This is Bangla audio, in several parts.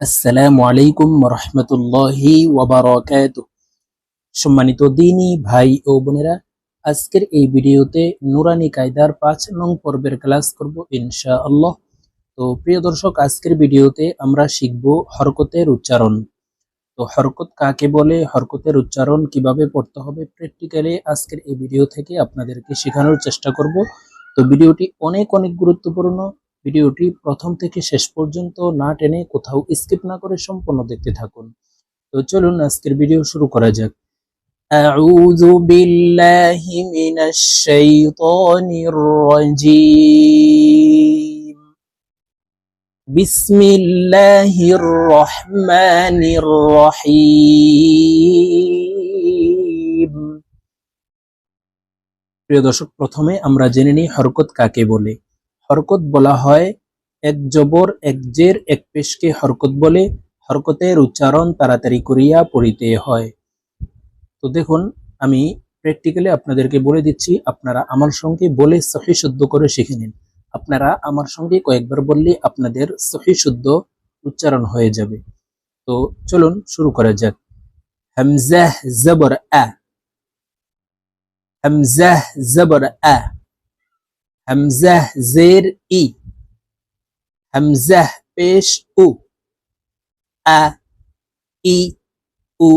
আসসালামু আলাইকুম রহমতুল্লাহি ওয়াবারাকাত সম্মানিত দিনী ভাই ও বোনেরা, আজকের এই ভিডিওতে নুরানি কায়দার পাঁচ নং পর্বের ক্লাস করব ইনশা আল্লাহ তো প্রিয় দর্শক, আজকের ভিডিওতে আমরা শিখব হরকতের উচ্চারণ। তো হরকত কাকে বলে, হরকতের উচ্চারণ কীভাবে পড়তে হবে, প্র্যাকটিক্যালি আজকের এই ভিডিও থেকে আপনাদেরকে শেখানোর চেষ্টা করব। তো ভিডিওটি অনেক অনেক গুরুত্বপূর্ণ। ভিডিওটি প্রথম থেকে শেষ পর্যন্ত না টেনে কোথাও স্কিপ না করে সম্পূর্ণ দেখতে থাকুন তো চলুন আজকের ভিডিও শুরু করা যাক أعوذ بالله من الشيطان الرجيم بسم الله الرحمن الرحيم প্রিয় দর্শক প্রথমে আমরা জেনে নিই হরকত কাকে বলে হরকত বলা হয়। এক জবর, এক জের, এক পেশকে হরকত বলে। হরকতের উচ্চারণ তাড়াতাড়ি করিয়া পড়িতে হয়। তো দেখুন, আমি প্র্যাকটিক্যালি আপনাদেরকে বলে দিচ্ছি, আপনারা আমার সঙ্গে বলে সহি শুদ্ধ করে শিখে নিন। আপনারা আমার সঙ্গে কয়েকবার বললে আপনাদের সহি শুদ্ধ উচ্চারণ হয়ে যাবে। তো চলুন, শুরু করা যাক। হামজাহ জবর আ। হামজাহ জবর আ। হামজাহ জের ই হামজাহ পেশ উ আ ই উ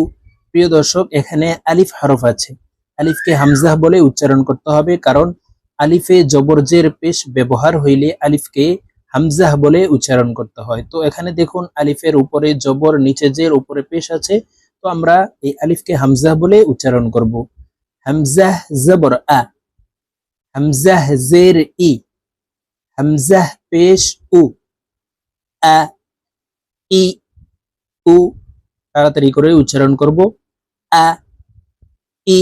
প্রিয় দর্শক, এখানে আলিফ হরফ আছে। আলিফকে হামজাহ বলে উচ্চারণ করতে হবে, কারণ আলিফে জবরজের পেশ ব্যবহার হইলে আলিফকে হামজাহ বলে উচ্চারণ করতে হয়। তো এখানে দেখুন, আলিফের উপরে জবর, নিচে জের, উপরে পেশ আছে। তো আমরা এই আলিফকে হামজাহ বলে উচ্চারণ করব। হামজাহ জবর আ। হামজাহ জের ই হামজাহ পেশ উ আ ই উ তাড়াতাড়ি করে উচ্চারণ করব আ ই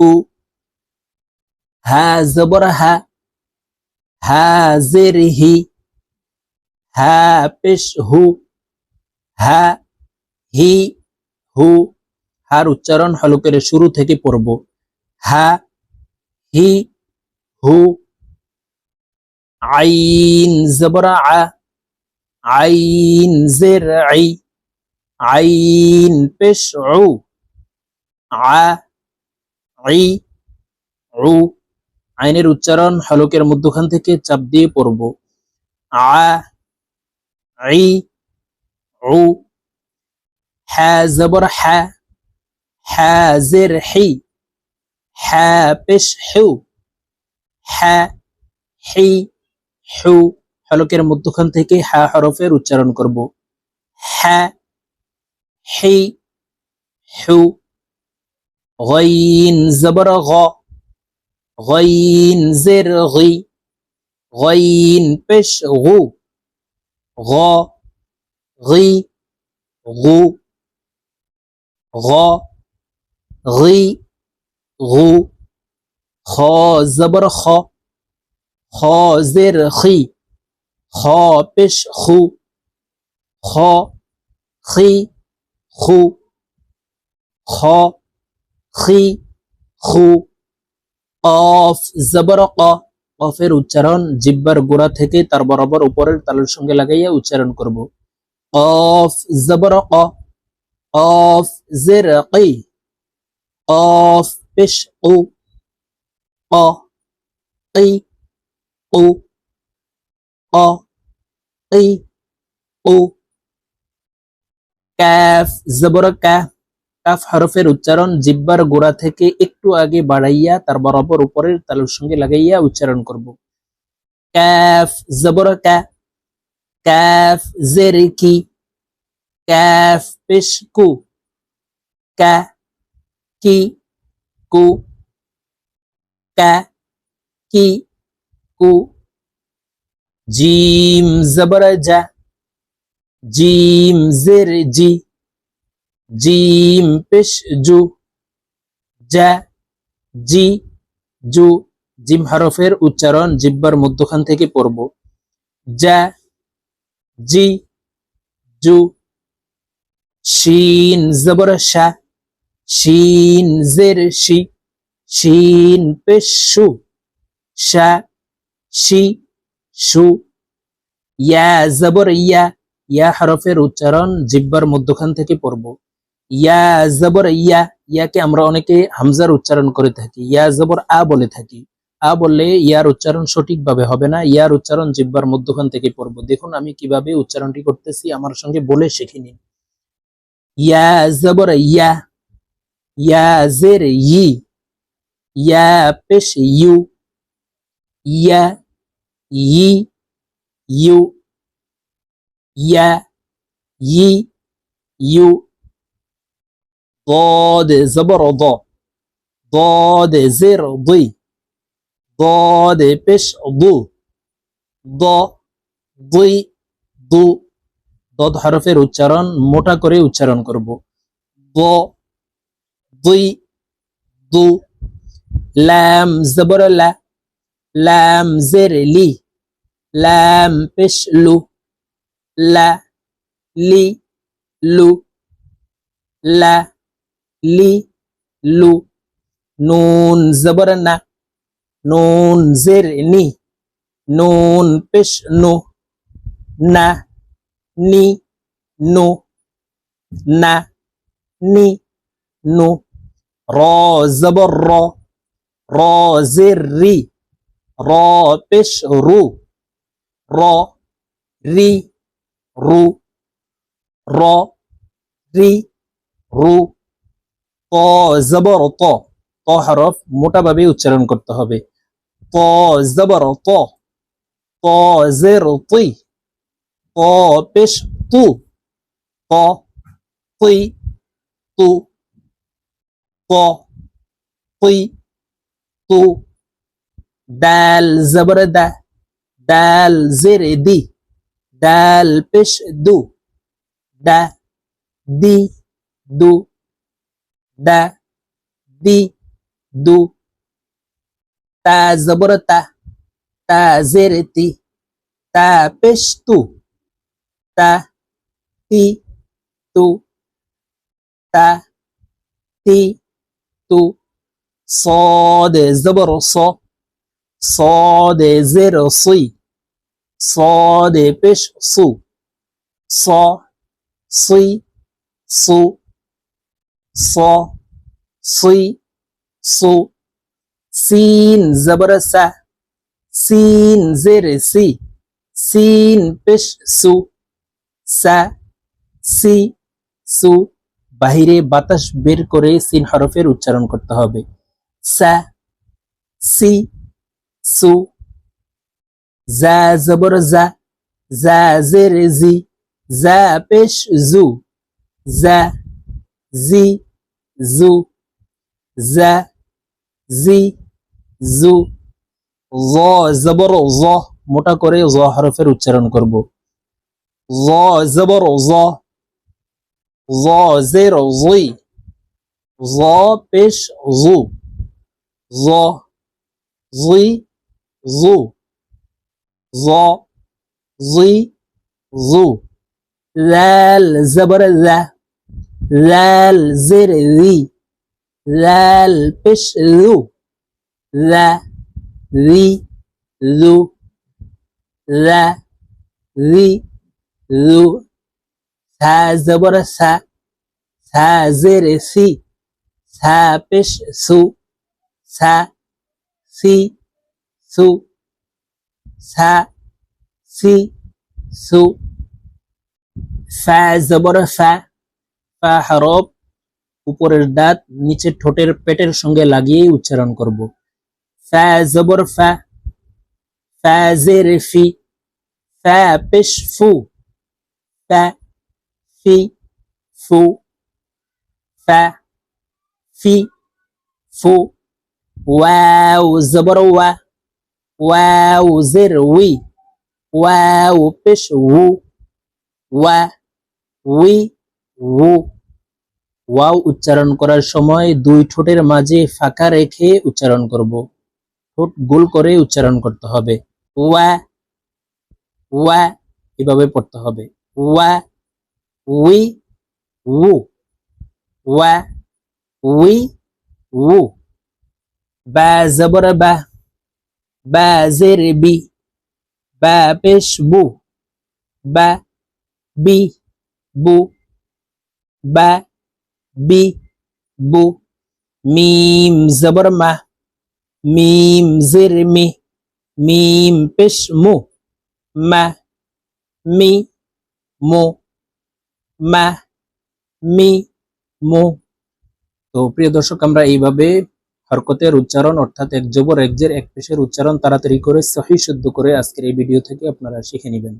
উ হা জবর হা হা জের হি হা পেশ হু হা হি হু হার উচ্চারণ হলকের শুরু থেকে পড়ব হা হি হু, আইন জবর আইন জের আই আইন পেশ আ আই উ আইনের উচ্চারণ হলকের মধ্যখান থেকে চাপ দিয়ে পড়ব। আ আই উ হা জবর হা হা জের হি হা পেশ হিউ হা হি হু হলকের মধ্যখান থেকে হা হরফের উচ্চারণ করব হা হি হু غين زبر غ غين زر غي غين পেশ غو غ غي غو غ غي غو খ জবর খ খ জের খি পেশ খু খ খি খু খ খি খু ক কফের উচ্চারণ জিব্বার গোড়া থেকে তার বরাবর উপরের তালের সঙ্গে লাগাইয়া উচ্চারণ করব। অফ জবর ক জের অফ পেশ ও ক কি উ ক কি উ কাফ, জবর কা কাফ হরফের উচ্চারণ জিব্বার গোড়া থেকে একটু আগে বাড়াইয়া তার বরাবর উপরের তালুর সঙ্গে লাগাইয়া উচ্চারণ করব। কাফ, জবর কা কাফ জের কি, কাফ পেশ কু, কা, কি, কু কা, কি, কু, জিম, জবর যা জিম, জের, জি, জিম, পেশ, জু যা জি, জু, জিম হরফের উচ্চারণ জিব্বার মধ্যখান থেকে পড়ব। যা জি, জু, শিন, জবর, শা, শিন, জের, শি শিন পেশ, শু, শা, শি। শু ইয়া জবর, ইয়া ইয়া হরফের উচ্চারণ জিব্বার মধ্যখান থেকে পড়ব। ইয়া জবর, ইয়া, ইয়াকে আমরা অনেকে হামজার উচ্চারণ করে থাকি। ইয়া জবর, আ বলে থাকি। আ বললে ইয়ার উচ্চারণ সঠিকভাবে হবে না, ইয়ার উচ্চারণ জিব্বার মধ্যখান থেকে পড়ব। দেখুন আমি কীভাবে উচ্চারণটি করতেছি, আমার সঙ্গে বলে শিখে নিন। ইয়া জবর, ইয়া ইয়া জের, ই। ইয়া পেশ ইউ ইয়া ই ইউ ইয়া ই ইউ ضاد زبر ض ضاد زر ضي ضاد পেশ ضو ض ضي দু দদ হরফের উচ্চারণ মোটা করে উচ্চারণ করব দ দুই দু লাম জবর লা লাম জের লি লাম পেশ লু লা লি লু লা লি লু নুন জবর না নুন জের নি নুন পেশ নু না নি নু না নি নু র জবর র র রি র পেশ রু র রি রু র রি ত জবর ত ত হরফ মোটাভাবে উচ্চারণ করতে হবে। ত জবর ত ত জের তুই পেশ তু ত তুই তু ত তুই তু দাল জবর দা দাল জের দি দাল পেশ দু দা দি দু দা দি দু তা জবর তা তা জের তি তা পেশ তু তা তি তু তা তি তু صاد زبر ص صاد زر صي صاد পেশ সু ص صي সু ص صي সু সিন জবর সা সিন জের সি সিন পেশ সু সা সি সু বাহিরে বাতাস বের করে সিন হরফের উচ্চারণ করতে হবে সা সি সু জা জবর জা জা জের জি জা পেশ জু জা জি জু জা জি জু জ জবর জ মোটা করে জ হরফের উচ্চারণ করব। জ জবর জ জ জের জি জ পেশ জু জ জি জু জ জি জু লাল জবর লা লাল জের রি লাল পেশ রু লা রি রু লা রি রু সা জবর সা সা জের সি সা পেশ সু সা, সি, সু, সা, সি, সু, ফা, জবর ফা ফা, হরফ, উপরের দাঁত নিচের ঠোঁটের পেটের সঙ্গে লাগিয়ে উচ্চারণ করব। ফা, জবর ফা ফা, জের ফি, ফা, পেশ ফু, ফা, ফি, ফু, ফা, ফি, ফু ওয়াও জবর ওয়া ওয়াও জের উই ওয়াও পেশ উ ওয়া উই উ ওয়াও উচ্চারণ করার সময় দুই ঠোঁটের মাঝে ফাঁকা রেখে উচ্চারণ করব। ঠোঁট গোল করে উচ্চারণ করতে হবে। ওয়া ওয়া, এভাবে পড়তে হবে। ওয়া, উই, উ। ওয়া, উই, উ। বা জবর বা বা জের বি, বা পেশ বু, বা বি বু, বা বি বু, মিম জবর মা, মিম জির মি, মিম পেশ মু, মা, মি মু, মা, মি মু। তো প্রিয় দর্শক, আমরা এইভাবে হরকতের উচ্চারণ অর্থাৎ এক জবর, এক এক পেশের উচ্চারণ তাড়াতাড়ি করে, সহি শুদ্ধ করে আজকের এই ভিডিও থেকে আপনারা শিখে নেবেন।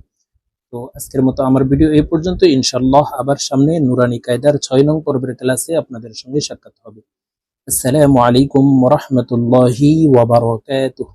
তো আজকের মতো আমার ভিডিও এই পর্যন্ত। ইনশাল্লাহ আবার সামনে নুরানি কায়দার ছয় নং পর্বের ক্লাসে আপনাদের সঙ্গে সাক্ষাৎ হবে। আসসালামু আলাইকুম রহমতুল্লাহি ওয়াবারকাতুহ